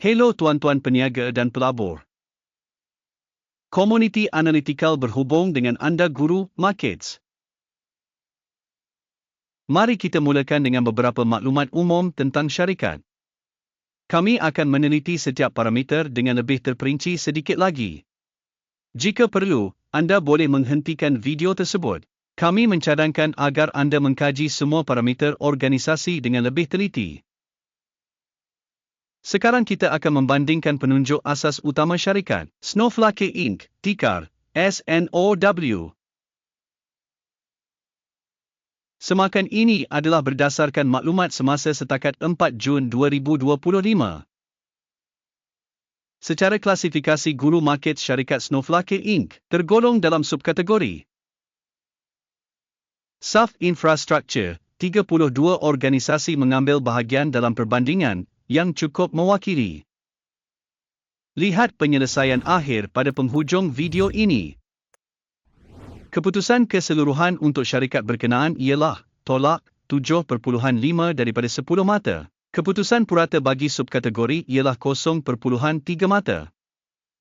Hello tuan-tuan peniaga dan pelabur. Community Analytical berhubung dengan anda guru markets. Mari kita mulakan dengan beberapa maklumat umum tentang syarikat. Kami akan meneliti setiap parameter dengan lebih terperinci sedikit lagi. Jika perlu, anda boleh menghentikan video tersebut. Kami mencadangkan agar anda mengkaji semua parameter organisasi dengan lebih teliti. Sekarang kita akan membandingkan penunjuk asas utama syarikat, Snowflake Inc., tikar, SNOW. Semakan ini adalah berdasarkan maklumat semasa setakat 4 Jun 2025. Secara klasifikasi guru market syarikat Snowflake Inc. tergolong dalam subkategori SAF Infrastructure, 32 organisasi mengambil bahagian dalam perbandingan yang cukup mewakili. Lihat penyelesaian akhir pada penghujung video ini. Keputusan keseluruhan untuk syarikat berkenaan ialah tolak 7.5 daripada 10 mata. Keputusan purata bagi subkategori ialah 0.3 mata.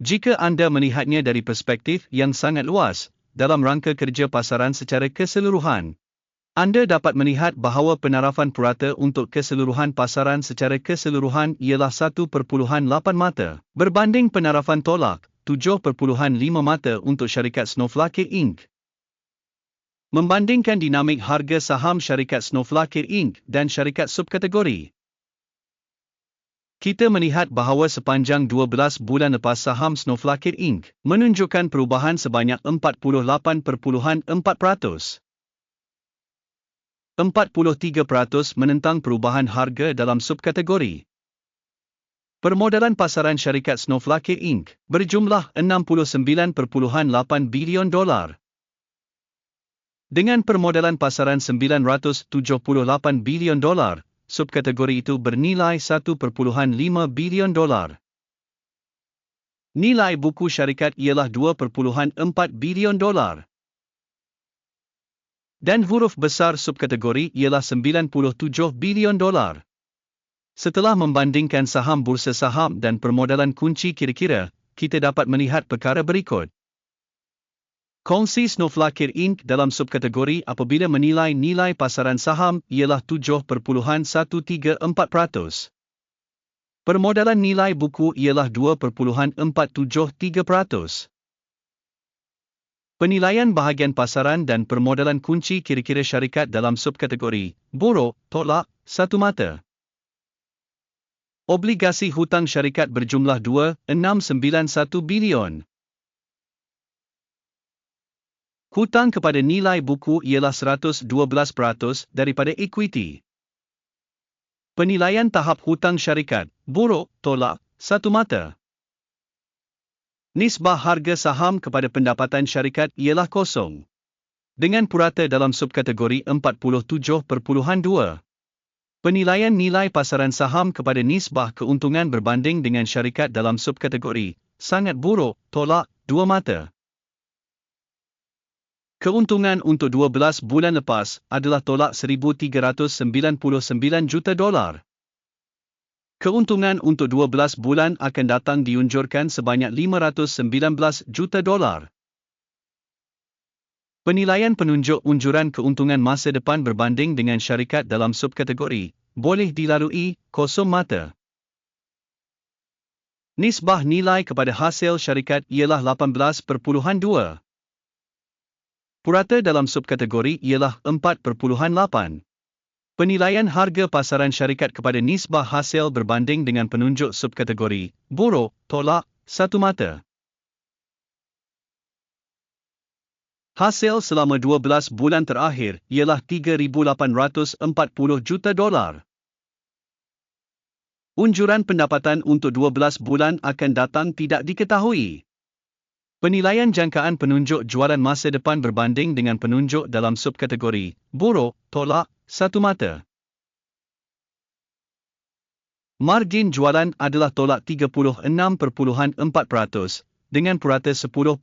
Jika anda melihatnya dari perspektif yang sangat luas, dalam rangka kerja pasaran secara keseluruhan, anda dapat melihat bahawa penarafan purata untuk keseluruhan pasaran secara keseluruhan ialah 1.8 mata, berbanding penarafan tolak 7.5 mata untuk syarikat Snowflake Inc. Membandingkan dinamik harga saham syarikat Snowflake Inc. dan syarikat subkategori. Kita melihat bahawa sepanjang 12 bulan lepas saham Snowflake Inc. menunjukkan perubahan sebanyak 48.4%. 43% menentang perubahan harga dalam subkategori. Permodalan pasaran syarikat Snowflake Inc. berjumlah 69.8 bilion dolar. Dengan permodalan pasaran 978 bilion dolar, subkategori itu bernilai 1.5 bilion dolar. Nilai buku syarikat ialah 2.4 bilion dolar. Dan huruf besar subkategori ialah 97 bilion dolar. Setelah membandingkan saham bursa saham dan permodalan kunci kira-kira, kita dapat melihat perkara berikut. Kongsi Snowflake Inc. dalam subkategori apabila menilai nilai pasaran saham ialah 7.134%. Permodalan nilai buku ialah 2.473%. Penilaian bahagian pasaran dan permodalan kunci kira-kira syarikat dalam subkategori borok, tolak, satu mata. Obligasi hutang syarikat berjumlah 2,691 bilion. Hutang kepada nilai buku ialah 112% daripada ekuiti. Penilaian tahap hutang syarikat, borok, tolak, satu mata. Nisbah harga saham kepada pendapatan syarikat ialah kosong. Dengan purata dalam subkategori 47.2. Penilaian nilai pasaran saham kepada nisbah keuntungan berbanding dengan syarikat dalam subkategori sangat buruk, tolak, dua mata. Keuntungan untuk 12 bulan lepas adalah tolak 1,399 juta dolar. Keuntungan untuk 12 bulan akan datang diunjurkan sebanyak 519 juta dolar. Penilaian penunjuk unjuran keuntungan masa depan berbanding dengan syarikat dalam subkategori boleh dilalui kosong mata. Nisbah nilai kepada hasil syarikat ialah 18.2. Purata dalam subkategori ialah 4.8. Penilaian harga pasaran syarikat kepada nisbah hasil berbanding dengan penunjuk subkategori, borok, tolak, satu mata. Hasil selama 12 bulan terakhir ialah 3,840 juta dolar. Unjuran pendapatan untuk 12 bulan akan datang tidak diketahui. Penilaian jangkaan penunjuk jualan masa depan berbanding dengan penunjuk dalam subkategori, borok, tolak, satu mata. Margin jualan adalah tolak 36.4% dengan purata 10.2%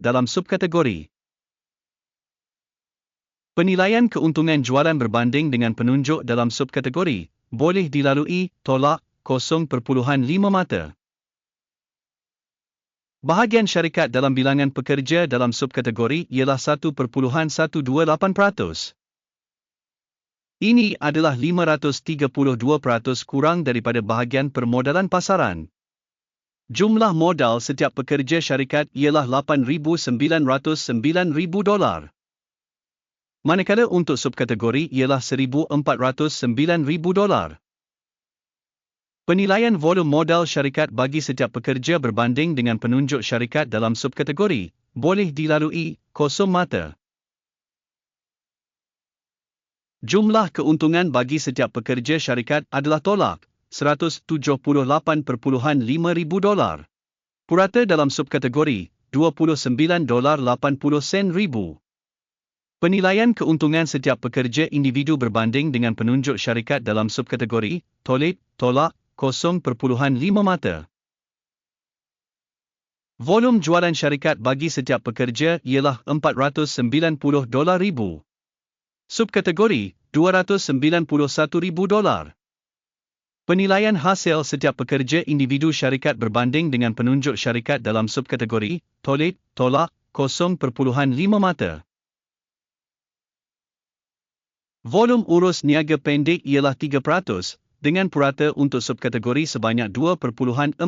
dalam subkategori. Penilaian keuntungan jualan berbanding dengan penunjuk dalam subkategori boleh dilalui tolak mata. Bahagian syarikat dalam bilangan pekerja dalam subkategori ialah 1.128%. Ini adalah 532% kurang daripada bahagian permodalan pasaran. Jumlah modal setiap pekerja syarikat ialah 8,909,000 dolar. Manakala untuk subkategori ialah 1,409,000 dolar. Penilaian volum modal syarikat bagi setiap pekerja berbanding dengan penunjuk syarikat dalam subkategori boleh dilalui kosong mata. Jumlah keuntungan bagi setiap pekerja syarikat adalah tolak 178.5 ribu dolar. Purata dalam subkategori 29 dolar 80 sen ribu. Penilaian keuntungan setiap pekerja individu berbanding dengan penunjuk syarikat dalam subkategori tolak tolak 0.5 mata. Volum jualan syarikat bagi setiap pekerja ialah 490 dolar ribu. Subkategori 291 ribu dolar. Penilaian hasil setiap pekerja individu syarikat berbanding dengan penunjuk syarikat dalam subkategori tolak tolak 0.5 mata. Volum urus niaga pendek ialah dengan purata untuk subkategori sebanyak 2.4%.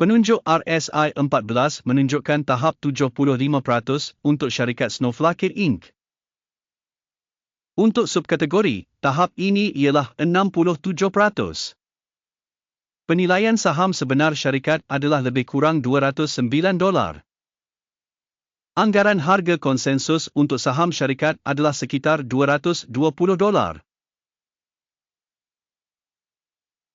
Penunjuk RSI 14 menunjukkan tahap 75% untuk syarikat Snowflake Inc. Untuk subkategori, tahap ini ialah 67%. Penilaian saham sebenar syarikat adalah lebih kurang 209 dolar. Anggaran harga konsensus untuk saham syarikat adalah sekitar 220 dolar.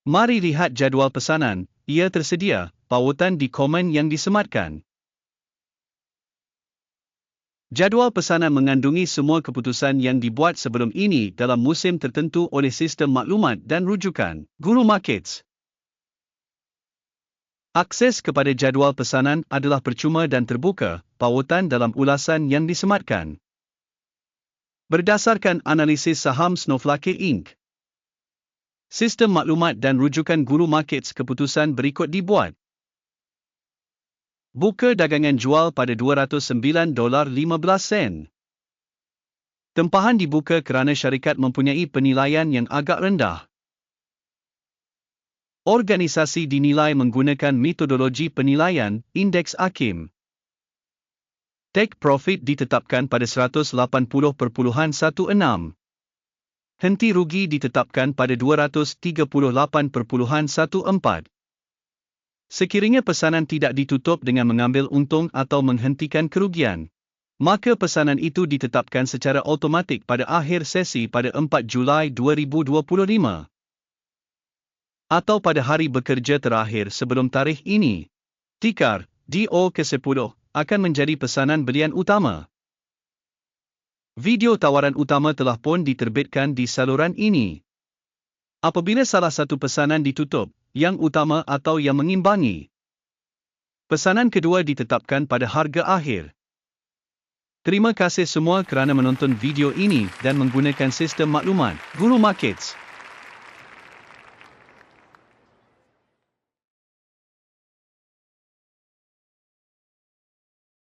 Mari lihat jadual pesanan, ia tersedia, pautan di komen yang disematkan. Jadual pesanan mengandungi semua keputusan yang dibuat sebelum ini dalam musim tertentu oleh sistem maklumat dan rujukan, Guru Markets. Akses kepada jadual pesanan adalah percuma dan terbuka, pautan dalam ulasan yang disematkan. Berdasarkan analisis saham Snowflake Inc. Sistem maklumat dan rujukan guru markets keputusan berikut dibuat. Buka dagangan jual pada 209 dolar 15 sen. Tempahan dibuka kerana syarikat mempunyai penilaian yang agak rendah. Organisasi dinilai menggunakan metodologi penilaian indeks AKIM. Take profit ditetapkan pada 180.16. Henti rugi ditetapkan pada 238.14. Sekiranya pesanan tidak ditutup dengan mengambil untung atau menghentikan kerugian, maka pesanan itu ditetapkan secara automatik pada akhir sesi pada 4 Julai 2025 atau pada hari bekerja terakhir sebelum tarikh ini. Tikar DO ke-10 akan menjadi pesanan belian utama. Video tawaran utama telah pun diterbitkan di saluran ini. Apabila salah satu pesanan ditutup, yang utama atau yang mengimbangi, pesanan kedua ditetapkan pada harga akhir. Terima kasih semua kerana menonton video ini dan menggunakan sistem maklumat Guru Markets.